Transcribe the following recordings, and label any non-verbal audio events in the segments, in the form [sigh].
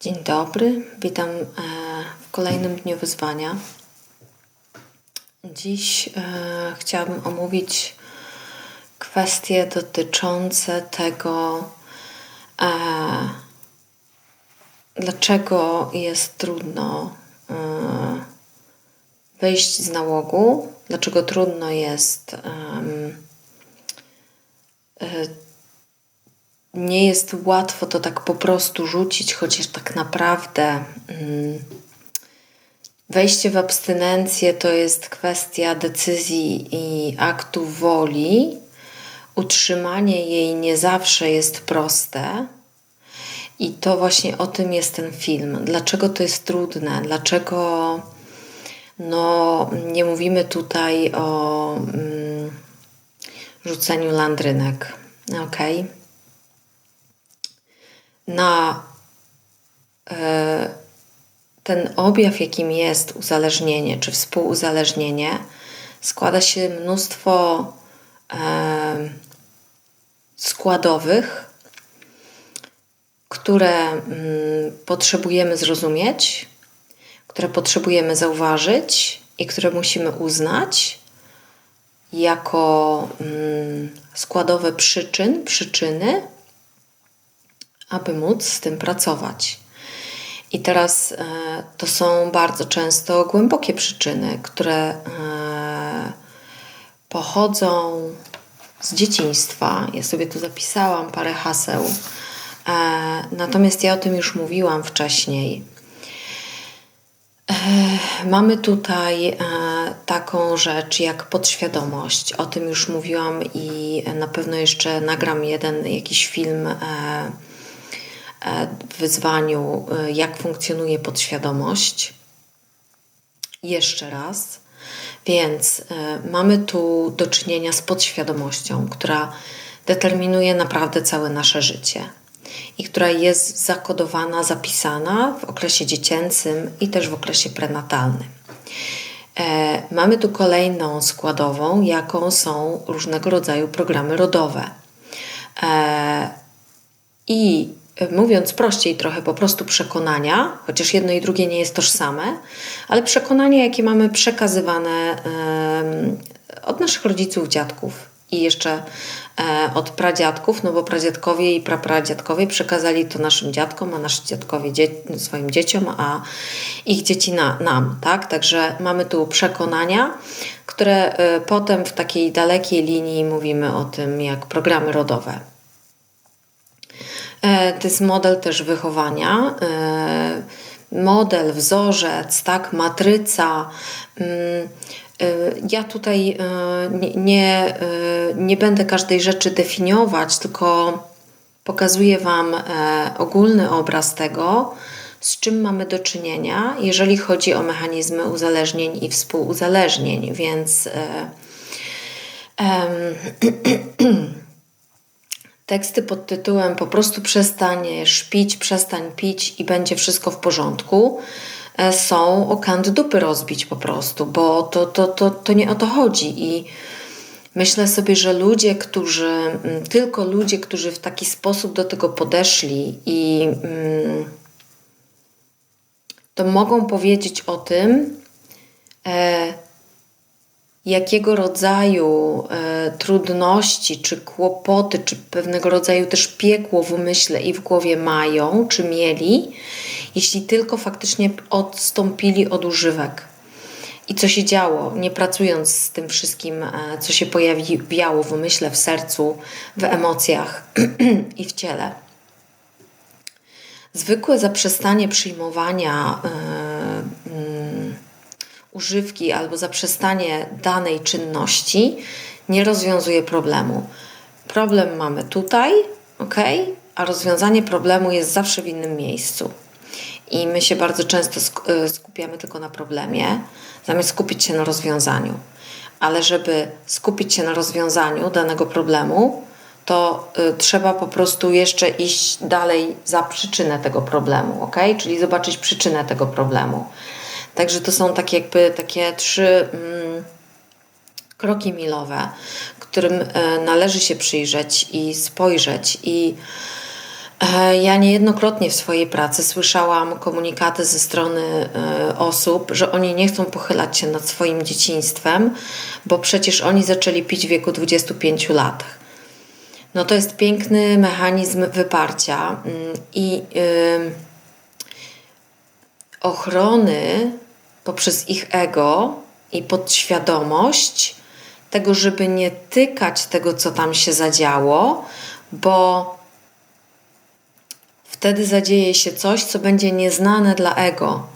Dzień dobry, witam e, w kolejnym dniu wyzwania. Dziś e, chciałabym omówić kwestie dotyczące tego, e, dlaczego jest trudno wyjść z nałogu, dlaczego trudno jest nie jest łatwo to tak po prostu rzucić, chociaż tak naprawdę mm, wejście w abstynencję to jest kwestia decyzji i aktu woli. Utrzymanie jej nie zawsze jest proste. I to właśnie o tym jest ten film. Dlaczego to jest trudne? Dlaczego no, nie mówimy tutaj o mm, rzuceniu landrynek? Okej. Okay na e, ten objaw, jakim jest uzależnienie czy współuzależnienie, składa się mnóstwo e, składowych, które mm, potrzebujemy zrozumieć, które potrzebujemy zauważyć i które musimy uznać jako mm, składowe przyczyn, przyczyny aby móc z tym pracować. I teraz e, to są bardzo często głębokie przyczyny, które e, pochodzą z dzieciństwa. Ja sobie tu zapisałam parę haseł, e, natomiast ja o tym już mówiłam wcześniej. Mamy tutaj taką rzecz jak podświadomość. O tym już mówiłam i na pewno jeszcze nagram jeden jakiś film wyzwaniu, e, jak funkcjonuje podświadomość. Jeszcze raz. Więc e, mamy tu do czynienia z podświadomością, która determinuje naprawdę całe nasze życie i która jest zakodowana, zapisana w okresie dziecięcym i też w okresie prenatalnym. Mamy tu kolejną składową, jaką są różnego rodzaju programy rodowe. I mówiąc prościej trochę, po prostu przekonania, chociaż jedno i drugie nie jest tożsame, ale przekonania, jakie mamy przekazywane od naszych rodziców, dziadków i jeszcze e, od pradziadków, no bo pradziadkowie i prapradziadkowie przekazali to naszym dziadkom, a nasi dziadkowie dzie swoim dzieciom, a ich dzieci na, nam, tak? Także mamy tu przekonania, które e, potem w takiej dalekiej linii mówimy o tym jak programy rodowe. E, to jest model też wychowania. E, model, wzorzec, tak, matryca. Mm, e, ja tutaj nie, nie, będę każdej rzeczy definiować, tylko pokazuję Wam ogólny obraz tego, z czym mamy do czynienia, jeżeli chodzi o mechanizmy uzależnień i współuzależnień. Więc [clears throat] Teksty pod tytułem Po prostu przestań szpić, przestań pić i będzie wszystko w porządku e, są o kant dupy rozbić po prostu, bo to, to, to, to nie o to chodzi. I myślę sobie, że ludzie, którzy, mm, tylko ludzie, którzy w taki sposób do tego podeszli i mm, to mogą powiedzieć o tym, e, jakiego rodzaju e, trudności, czy kłopoty, czy pewnego rodzaju też piekło w umyśle i w głowie mają, czy mieli, jeśli tylko faktycznie odstąpili od używek. I co się działo, nie pracując z tym wszystkim, e, co się pojawiało w umyśle, w sercu, w emocjach [clears throat] i w ciele. Zwykłe zaprzestanie przyjmowania. Używki albo zaprzestanie danej czynności nie rozwiązuje problemu. Problem mamy tutaj, ok, a rozwiązanie problemu jest zawsze w innym miejscu. I my się bardzo często y, skupiamy tylko na problemie, zamiast skupić się na rozwiązaniu. Ale żeby skupić się na rozwiązaniu danego problemu, to y, trzeba po prostu jeszcze iść dalej za przyczynę tego problemu, ok? Czyli zobaczyć przyczynę tego problemu. Także to są takie jakby takie trzy mm, kroki milowe, którym e, należy się przyjrzeć i spojrzeć i E, ja niejednokrotnie w swojej pracy słyszałam komunikaty ze strony e, osób, że oni nie chcą pochylać się nad swoim dzieciństwem, bo przecież oni zaczęli pić w wieku 25 lat. No to jest piękny mechanizm wyparcia mm, i ochrony poprzez ich ego i podświadomość tego, żeby nie tykać tego, co tam się zadziało, bo wtedy zadzieje się coś, co będzie nieznane dla ego,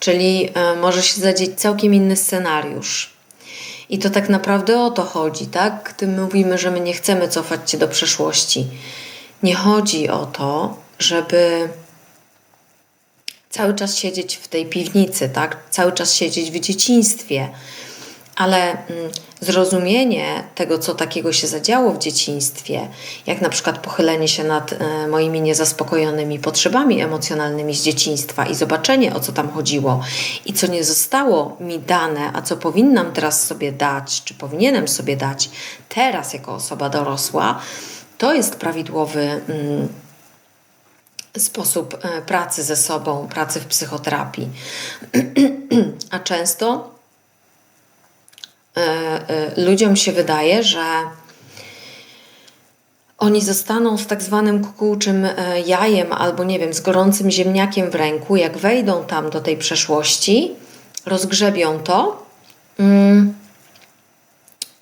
czyli e, może się zadzieć całkiem inny scenariusz. I to tak naprawdę o to chodzi, tak? Gdy mówimy, że my nie chcemy cofać się do przeszłości. Nie chodzi o to, żeby cały czas siedzieć w tej piwnicy, tak? Cały czas siedzieć w dzieciństwie, ale mm, zrozumienie tego, co takiego się zadziało w dzieciństwie, jak na przykład pochylenie się nad e, moimi niezaspokojonymi potrzebami emocjonalnymi z dzieciństwa i zobaczenie, o co tam chodziło i co nie zostało mi dane, a co powinnam teraz sobie dać, czy powinienem sobie dać teraz jako osoba dorosła, to jest prawidłowy. Mm, sposób e, pracy ze sobą, pracy w psychoterapii. [clears throat] A często E, e, ludziom się wydaje, że oni zostaną z tak zwanym kukułczym jajem albo nie wiem, z gorącym ziemniakiem w ręku, jak wejdą tam do tej przeszłości, rozgrzebią to mm,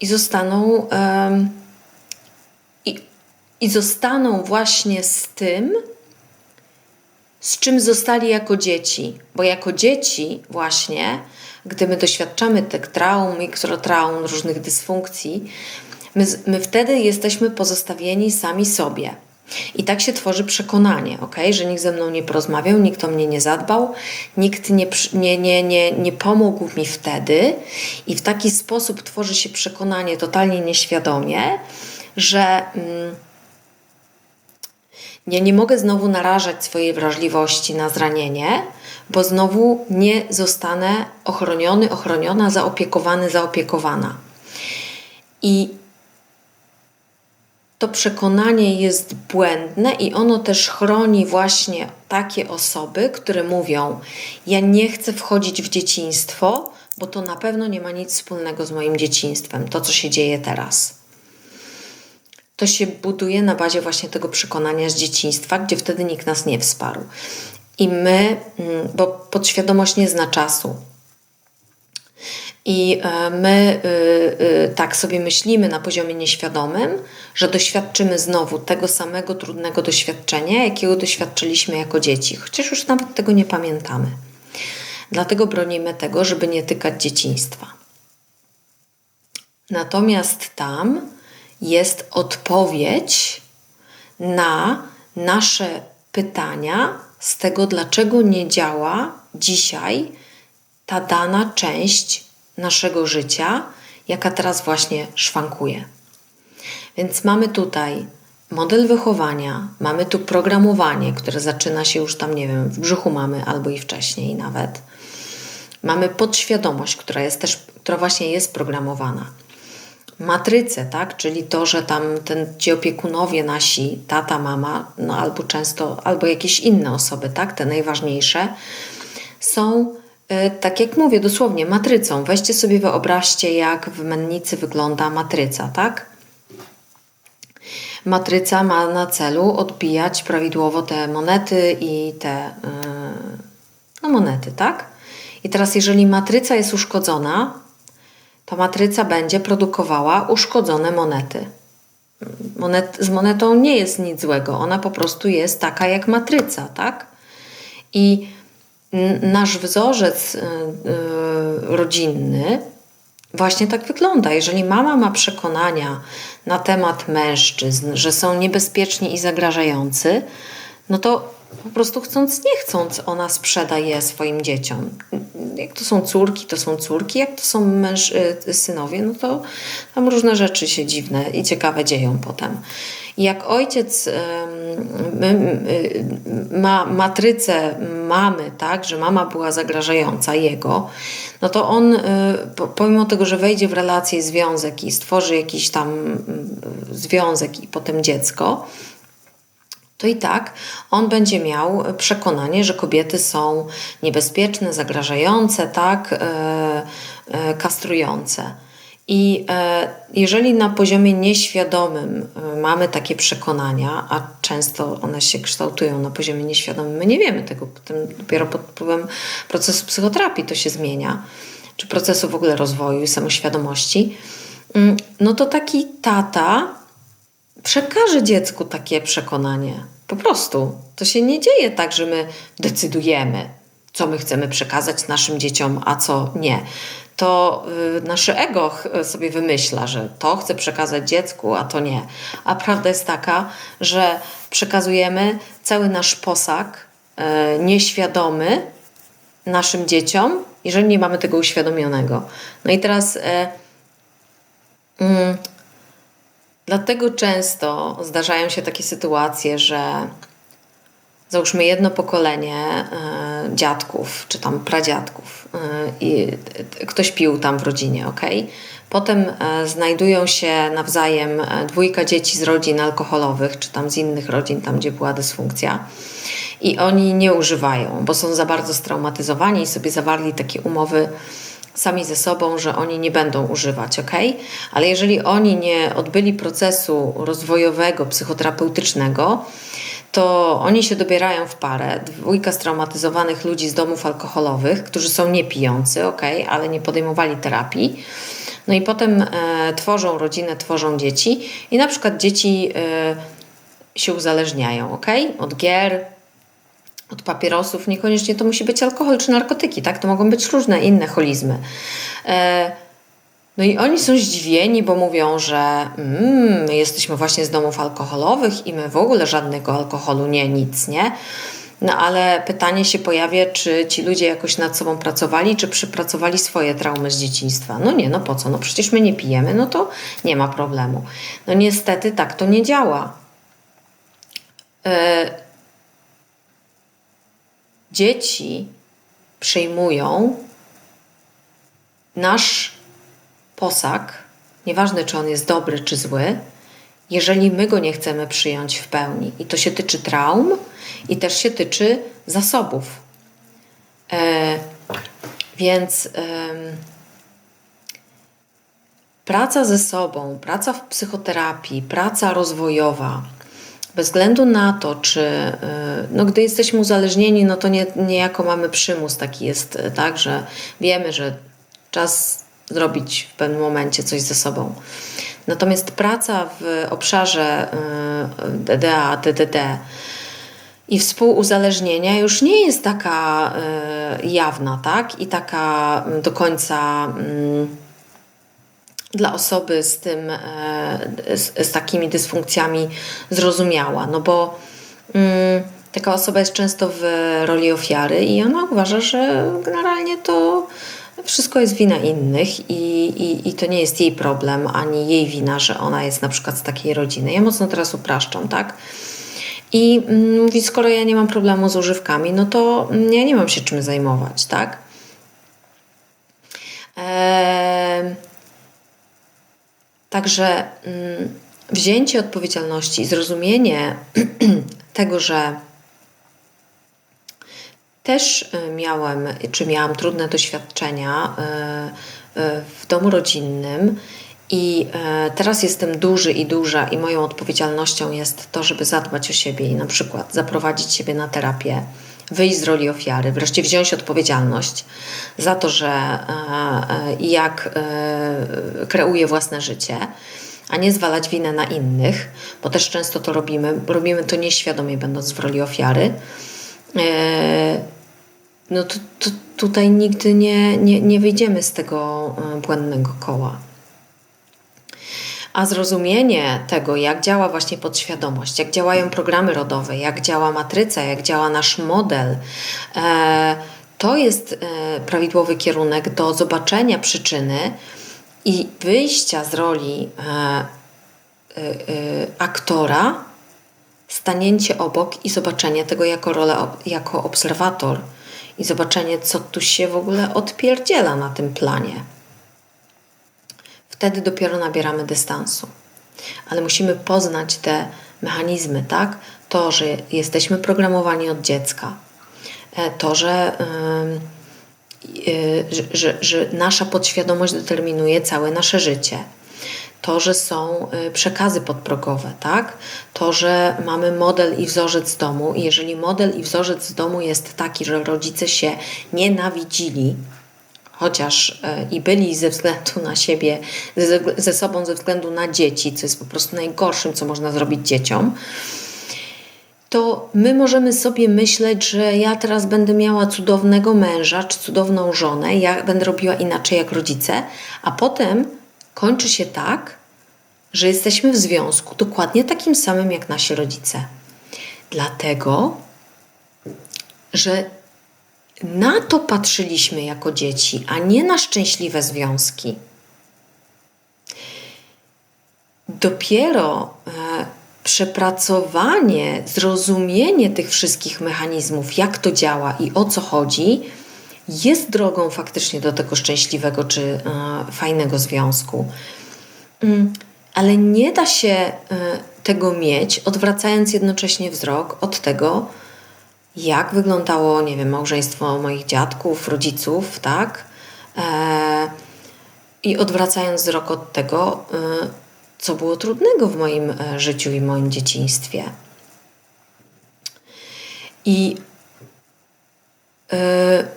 i zostaną i, i zostaną właśnie z tym, z czym zostali jako dzieci. Bo jako dzieci właśnie gdy my doświadczamy tych traum, mikrotraum, różnych dysfunkcji, my, my wtedy jesteśmy pozostawieni sami sobie. I tak się tworzy przekonanie, okay? że nikt ze mną nie porozmawiał, nikt o mnie nie zadbał, nikt nie, nie, nie, nie, nie pomógł mi wtedy. I w taki sposób tworzy się przekonanie totalnie nieświadomie, że. Mm, ja nie mogę znowu narażać swojej wrażliwości na zranienie, bo znowu nie zostanę ochroniony, ochroniona, zaopiekowany, zaopiekowana. I to przekonanie jest błędne i ono też chroni właśnie takie osoby, które mówią: Ja nie chcę wchodzić w dzieciństwo, bo to na pewno nie ma nic wspólnego z moim dzieciństwem, to co się dzieje teraz to się buduje na bazie właśnie tego przekonania z dzieciństwa, gdzie wtedy nikt nas nie wsparł. I my, mm, bo podświadomość nie zna czasu. I e, my y, y, tak sobie myślimy na poziomie nieświadomym, że doświadczymy znowu tego samego trudnego doświadczenia, jakiego doświadczyliśmy jako dzieci, chociaż już nawet tego nie pamiętamy. Dlatego bronimy tego, żeby nie tykać dzieciństwa. Natomiast tam jest odpowiedź na nasze pytania z tego, dlaczego nie działa dzisiaj ta dana część naszego życia, jaka teraz właśnie szwankuje. Więc mamy tutaj model wychowania, mamy tu programowanie, które zaczyna się już tam, nie wiem, w brzuchu mamy albo i wcześniej nawet. Mamy podświadomość, która jest też, która właśnie jest programowana matrycę, tak? czyli to, że tam ten, ci opiekunowie nasi, tata, mama, no albo często, albo jakieś inne osoby, tak? te najważniejsze, są, y, tak jak mówię, dosłownie matrycą. Weźcie sobie, wyobraźcie, jak w mennicy wygląda matryca, tak? Matryca ma na celu odbijać prawidłowo te monety i te yy, no monety, tak? I teraz, jeżeli matryca jest uszkodzona, ta matryca będzie produkowała uszkodzone monety. Monet, z monetą nie jest nic złego, ona po prostu jest taka jak matryca, tak? I nasz wzorzec y, y, rodzinny właśnie tak wygląda. Jeżeli mama ma przekonania na temat mężczyzn, że są niebezpieczni i zagrażający, no to po prostu chcąc, nie chcąc, ona sprzeda je swoim dzieciom. Jak to są córki, to są córki, jak to są męż, y, synowie, no to tam różne rzeczy się dziwne i ciekawe dzieją potem. I jak ojciec ma matrycę mamy, tak, że mama była zagrażająca jego, no to on, y, pomimo tego, że wejdzie w relację, związek i stworzy jakiś tam związek i potem dziecko, to i tak on będzie miał przekonanie, że kobiety są niebezpieczne, zagrażające, tak, e, e, kastrujące. I e, jeżeli na poziomie nieświadomym mamy takie przekonania, a często one się kształtują na poziomie nieświadomym, my nie wiemy tego, potem dopiero pod wpływem procesu psychoterapii to się zmienia, czy procesu w ogóle rozwoju i samoświadomości, mm, no to taki tata przekaże dziecku takie przekonanie. Po prostu. To się nie dzieje tak, że my decydujemy, co my chcemy przekazać naszym dzieciom, a co nie to y, nasze ego sobie wymyśla, że to chce przekazać dziecku, a to nie. A prawda jest taka, że przekazujemy cały nasz posag y, nieświadomy naszym dzieciom, jeżeli nie mamy tego uświadomionego. No i teraz. Y, mm, dlatego często zdarzają się takie sytuacje, że załóżmy jedno pokolenie y, dziadków czy tam pradziadków y, i ktoś pił tam w rodzinie, ok? Potem znajdują się nawzajem dwójka dzieci z rodzin alkoholowych, czy tam z innych rodzin, tam gdzie była dysfunkcja. I oni nie używają, bo są za bardzo straumatyzowani i sobie zawarli takie umowy sami ze sobą, że oni nie będą używać, ok? Ale jeżeli oni nie odbyli procesu rozwojowego, psychoterapeutycznego, to oni się dobierają w parę, dwójka straumatyzowanych ludzi z domów alkoholowych, którzy są niepijący, ok, ale nie podejmowali terapii. No i potem e, tworzą rodzinę, tworzą dzieci i na przykład dzieci e, się uzależniają, ok, od gier, od papierosów. Niekoniecznie to musi być alkohol czy narkotyki, tak? To mogą być różne inne holizmy. E, no i oni są zdziwieni, bo mówią, że mm, jesteśmy właśnie z domów alkoholowych i my w ogóle żadnego alkoholu nie, nic, nie? No ale pytanie się pojawia, czy ci ludzie jakoś nad sobą pracowali, czy przypracowali swoje traumy z dzieciństwa. No nie, no po co? No przecież my nie pijemy, no to nie ma problemu. No niestety tak to nie działa. Yy, dzieci przejmują nasz posag, nieważne czy on jest dobry czy zły, jeżeli my go nie chcemy przyjąć w pełni. I to się tyczy traum i też się tyczy zasobów. E, więc e, praca ze sobą, praca w psychoterapii, praca rozwojowa, bez względu na to, czy e, no, gdy jesteśmy uzależnieni, no to nie, niejako mamy przymus taki jest, e, tak, że wiemy, że czas zrobić w pewnym momencie coś ze sobą. Natomiast praca w obszarze DDA, DDD i współuzależnienia już nie jest taka y, jawna, tak? I taka do końca mm, dla osoby z tym, e, z, z takimi dysfunkcjami zrozumiała, no bo mm, taka osoba jest często w roli ofiary i ona uważa, że generalnie to wszystko jest wina innych i, i, i to nie jest jej problem, ani jej wina, że ona jest na przykład z takiej rodziny. Ja mocno teraz upraszczam, tak? I mm, mówi, skoro ja nie mam problemu z używkami, no to ja nie mam się czym zajmować, tak? Eee, także mm, wzięcie odpowiedzialności i zrozumienie [clears throat] tego, że też y, miałem, czy miałam trudne doświadczenia y, y, w domu rodzinnym. I teraz jestem duży i duża, i moją odpowiedzialnością jest to, żeby zadbać o siebie i na przykład zaprowadzić siebie na terapię, wyjść z roli ofiary, wreszcie wziąć odpowiedzialność za to, że jak kreuję własne życie, a nie zwalać winę na innych, bo też często to robimy. Robimy to nieświadomie, będąc w roli ofiary no to, to tutaj nigdy nie, nie, nie wyjdziemy z tego e, błędnego koła. A zrozumienie tego, jak działa właśnie podświadomość, jak działają programy rodowe, jak działa matryca, jak działa nasz model, e, to jest e, prawidłowy kierunek do zobaczenia przyczyny i wyjścia z roli aktora, stanięcie obok i zobaczenie tego jako rolę, jako obserwator i zobaczenie, co tu się w ogóle odpierdziela na tym planie. Wtedy dopiero nabieramy dystansu. Ale musimy poznać te mechanizmy, tak? to, że jesteśmy programowani od dziecka, e, to, że, że, że, że nasza podświadomość determinuje całe nasze życie to, że są przekazy podprogowe, tak? To, że mamy model i wzorzec domu i jeżeli model i wzorzec domu jest taki, że rodzice się nienawidzili, chociaż e, i byli ze względu na siebie, ze, ze sobą ze względu na dzieci, co jest po prostu najgorszym, co można zrobić dzieciom, to my możemy sobie myśleć, że ja teraz będę miała cudownego męża czy cudowną żonę, ja będę robiła inaczej jak rodzice, a potem kończy się tak, że jesteśmy w związku dokładnie takim samym jak nasi rodzice. Dlatego, że na to patrzyliśmy jako dzieci, a nie na szczęśliwe związki. Dopiero e, przepracowanie, zrozumienie tych wszystkich mechanizmów, jak to działa i o co chodzi, jest drogą faktycznie do tego szczęśliwego czy e, fajnego związku. Mm, ale nie da się e, tego mieć, odwracając jednocześnie wzrok od tego, jak wyglądało, nie wiem, małżeństwo moich dziadków, rodziców, tak? E, I odwracając wzrok od tego, e, co było trudnego w moim e, życiu i moim dzieciństwie. I e,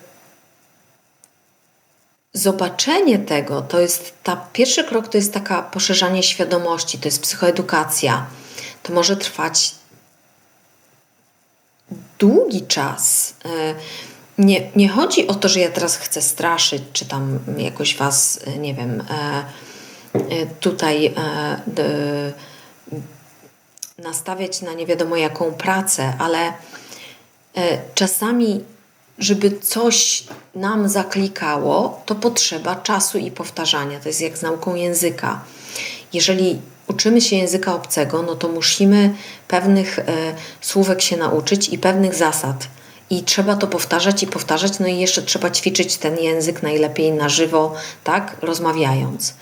zobaczenie tego, to jest ta pierwszy krok, to jest taka poszerzanie świadomości, to jest psychoedukacja. To może trwać długi czas. E, nie, nie chodzi o to, że ja teraz chcę straszyć, czy tam jakoś was, e, nie wiem, e, tutaj nastawiać na nie wiadomo jaką pracę, ale czasami, żeby coś nam zaklikało, to potrzeba czasu i powtarzania. To jest jak z nauką języka. Jeżeli uczymy się języka obcego, no to musimy pewnych e, słówek się nauczyć i pewnych zasad. I trzeba to powtarzać i powtarzać, no i jeszcze trzeba ćwiczyć ten język najlepiej na żywo, tak, rozmawiając.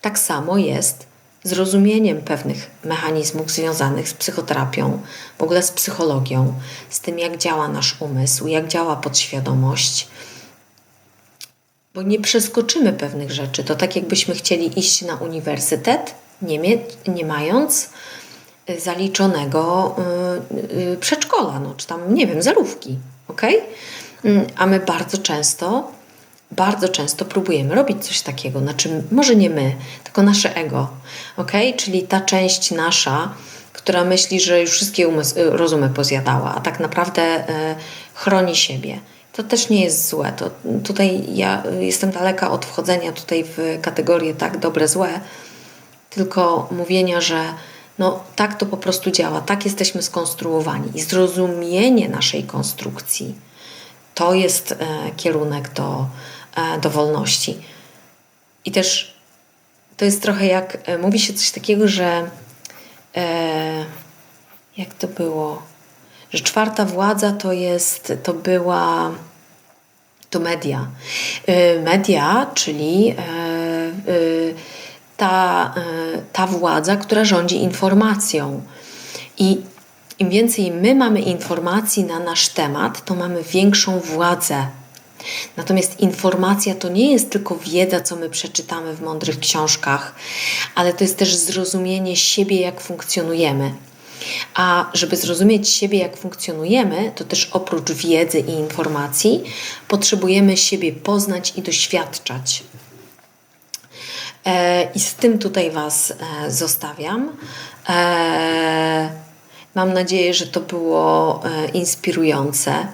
Tak samo jest z rozumieniem pewnych mechanizmów związanych z psychoterapią, w ogóle z psychologią, z tym, jak działa nasz umysł, jak działa podświadomość. Bo nie przeskoczymy pewnych rzeczy. To tak, jakbyśmy chcieli iść na uniwersytet nie, mie, nie mając y, zaliczonego y, y, przedszkola, no, czy tam, nie wiem, zerówki, ok? Mm, a my bardzo często, bardzo często próbujemy robić coś takiego, znaczy może nie my, tylko nasze ego, ok? Czyli ta część nasza, która myśli, że już wszystkie rozumy pozjadała, a tak naprawdę chroni siebie. To też nie jest złe. To, tutaj ja jestem daleka od wchodzenia tutaj w kategorie tak, dobre, złe, tylko mówienia, że no tak to po prostu działa, tak jesteśmy skonstruowani i zrozumienie naszej konstrukcji to jest e, kierunek do, e, do wolności. I też to jest trochę jak, e, mówi się coś takiego, że e, jak to było, że czwarta władza to jest, to była to media. E, media, czyli e, ta, e, ta władza, która rządzi informacją. I im więcej my mamy informacji na nasz temat, to mamy większą władzę. Natomiast informacja to nie jest tylko wiedza, co my przeczytamy w mądrych książkach, ale to jest też zrozumienie siebie, jak funkcjonujemy. A żeby zrozumieć siebie, jak funkcjonujemy, to też oprócz wiedzy i informacji potrzebujemy siebie poznać i doświadczać. E, I z tym tutaj Was e, zostawiam. E, mam nadzieję, że to było inspirujące.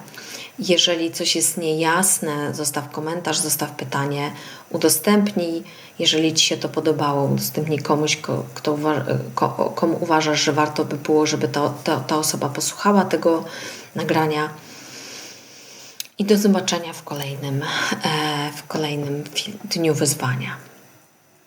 Jeżeli coś jest niejasne, zostaw komentarz, zostaw pytanie, udostępnij. Jeżeli Ci się to podobało, udostępnij komuś, kto, komu uważasz, że warto by było, żeby to, to, ta osoba posłuchała tego nagrania. I do zobaczenia w kolejnym, w kolejnym dniu wyzwania.